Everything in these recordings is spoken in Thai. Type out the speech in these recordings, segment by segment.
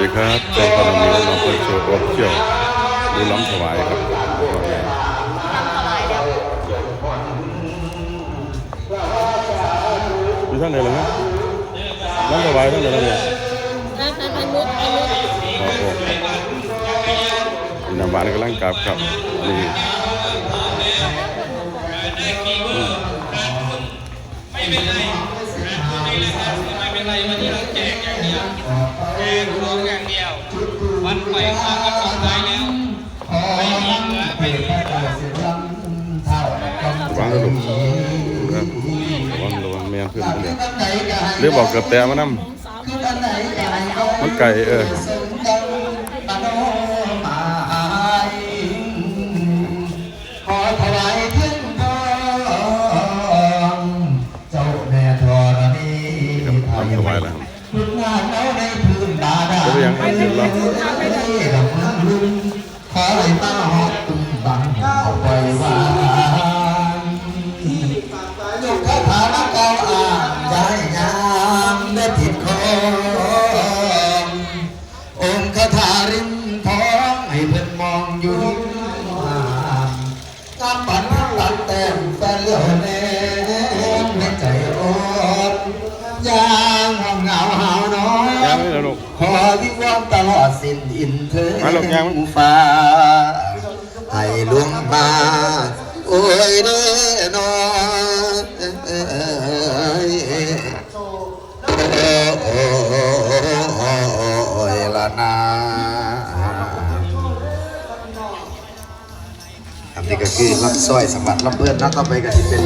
ดีครับจอมพลังมีน้องเปิดโชว์อบเที่ยวดูล้ำถวายครับดูท่านไหนล่ไหมล้ำถวายท่านไหนล่ะเนี่ยน้ำหวานกำลังกลับครับนี่ไม่เป็นไรไม่เป็นไรวันนี้เราแจกอย่างเดียวแจกของ ร้องร้วไม่มีเหลือไม่มีเหลือางลงบวางลงแมวขึ้นเลยเรียกบอกกับแต่มานั่มมันไก่เออ ขอไหลต้า สินอินเทอร์ฟ้าให้ลวงมาโอ้ยเด้อนอละนาอันนี้ก็คือลำสร้อยสมบัติลำเพื่อนนะต่อไปก็จะเป็น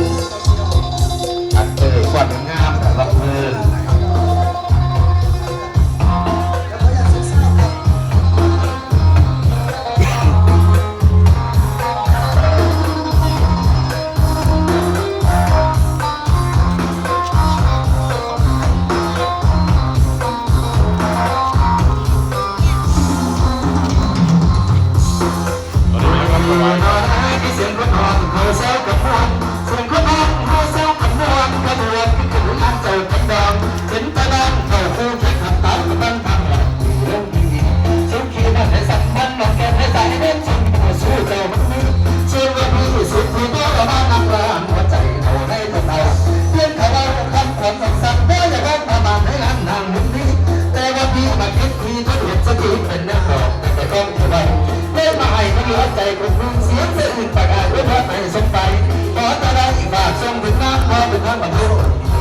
บำรุ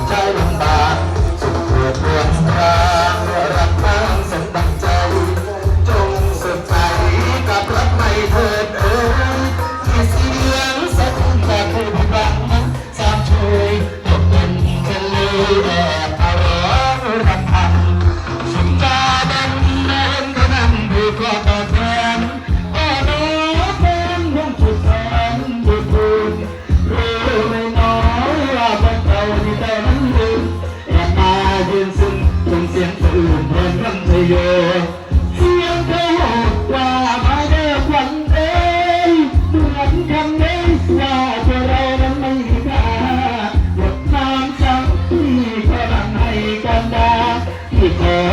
ใจลำบากสุขเพื่อเพื่อนทางรักนดังใจ จงสดใสกับรักไม่เถิเอ่ยที่เสียงสักแต่ผู้บังสามช่วยยกเป็นกันเลยแยเสียงเธอว่าไม่ได้วันเอ้ยเหมือนคำนี้ว่าตัวเรานั้นไม่มีค่าหมดน้ำสังที่กำลังให้กันดาที่ขอ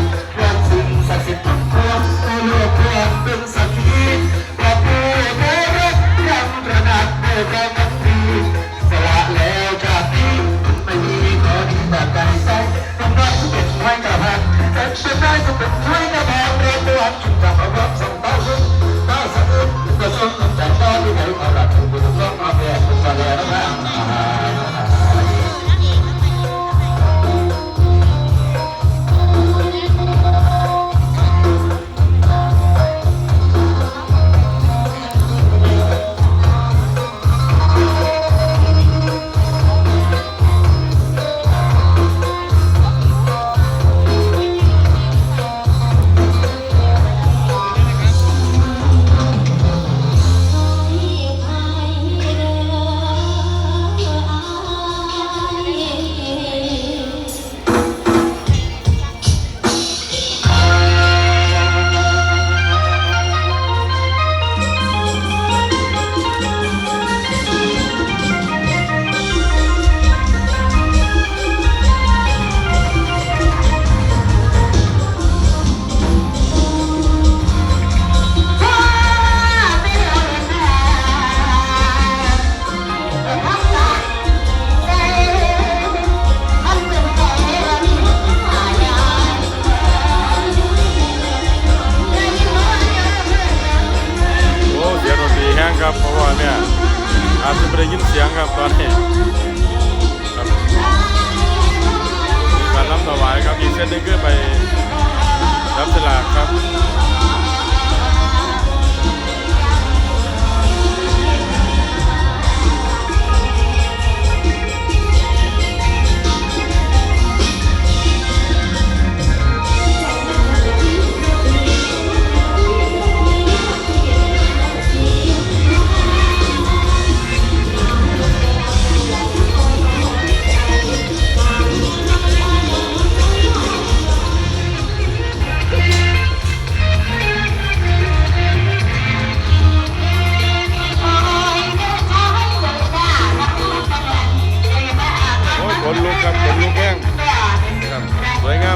เสียงครับตอนนี้ครับการรับถวายครับอีกเส้นหนึงขึ้นไปรับสลากครับ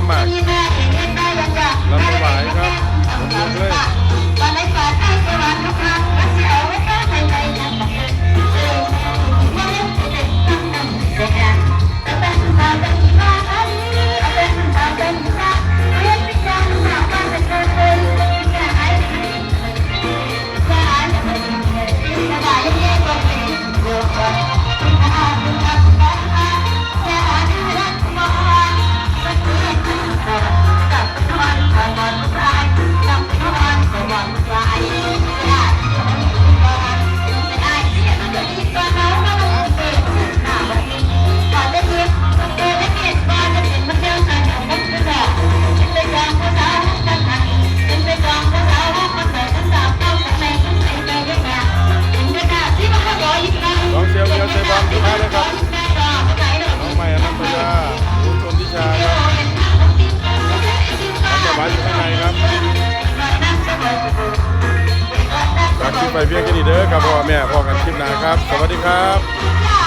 ส องเซียวเซียวเซบอลมาเลยครับน้องใหม่อนันตยาคุณชนทิชาครับน้องถวาอยู่ข้างในครับฝากคลิปไปเพียงแค่นี้เด้อครับพ่อแม่พ่อกันคลิปหน้าครับ สวัสดีครับ